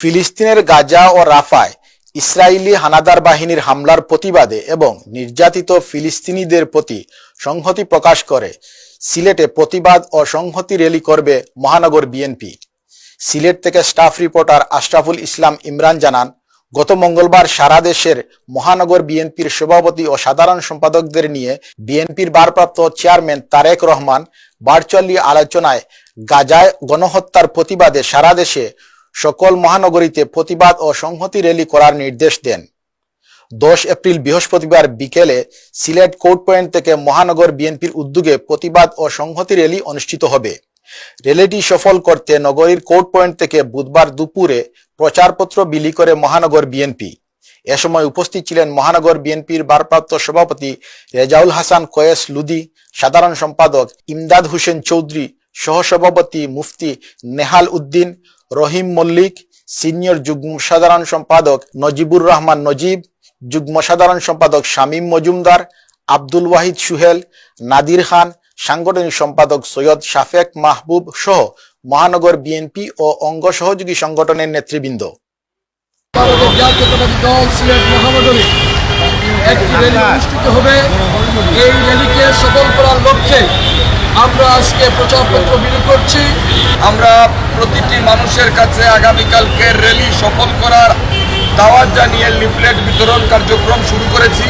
ফিলিস্তিনের গাজা ও রাফায় ইসরায়েলি হানাদার বাহিনীর হামলার প্রতিবাদে এবং নির্যাতিত ফিলিস্তিনিদের প্রতি সংহতি প্রকাশ করে, সিলেটে প্রতিবাদ ও সংহতি র্যালি করবে মহানগর বিএনপি। সিলেট থেকে স্টাফ রিপোর্টার আশরাফুল ইসলাম ইমরান জানান, গত মঙ্গলবার সারা দেশের মহানগর বিএনপির সভাপতি ও সাধারণ সম্পাদকদের নিয়ে বিএনপির ভারপ্রাপ্ত চেয়ারম্যান তারেক রহমান ভার্চুয়ালি আলোচনায় গাজায় গণহত্যার প্রতিবাদে সারা দেশে সকল মহানগরীতে প্রতিবাদ ও সংহতি র্যালি করার নির্দেশ দেন। দশ এপ্রিল বৃহস্পতিবার বিকেলে সিলেট কোর্ট পয়েন্ট থেকে মহানগর বিএনপির উদ্যোগে প্রতিবাদ ও সংহতি র্যালি অনুষ্ঠিত হবে। র্যালিটি সফল করতে নগরীর কোর্ট পয়েন্ট থেকে বুধবার দুপুরে প্রচারপত্র বিলি করে মহানগর বিএনপি। এ সময় উপস্থিত ছিলেন মহানগর বিএনপির ভারপ্রাপ্ত সভাপতি রেজাউল হাসান, কয়েস লুদি, সাধারণ সম্পাদক ইমদাদ হোসেন চৌধুরী, সহসভাপতি মুফতি নেহাল উদ্দিন রহিম মল্লিক, সিনিয়র যুগ্ম সাধারণ সম্পাদক নজিবুর রহমান নজিব, যুগ্ম সাধারণ সম্পাদক শামীম মজুমদার, আব্দুল ওয়াহিদ সুহেল, নাদির খান, সাংগঠনিক সম্পাদক সৈয়দ শাফেক মাহবুব সহ মহানগর বিএনপি ও অঙ্গ সহযোগী সংগঠনের নেতৃবৃন্দ। আমরা আজকে প্রচারপত্র বিলি করছি। আমরা প্রতিটি মানুষের কাছে আগামীকালকে র্যালি সফল করার দাওয়াত জানিয়ে লিফলেট বিতরণ কার্যক্রম শুরু করেছি।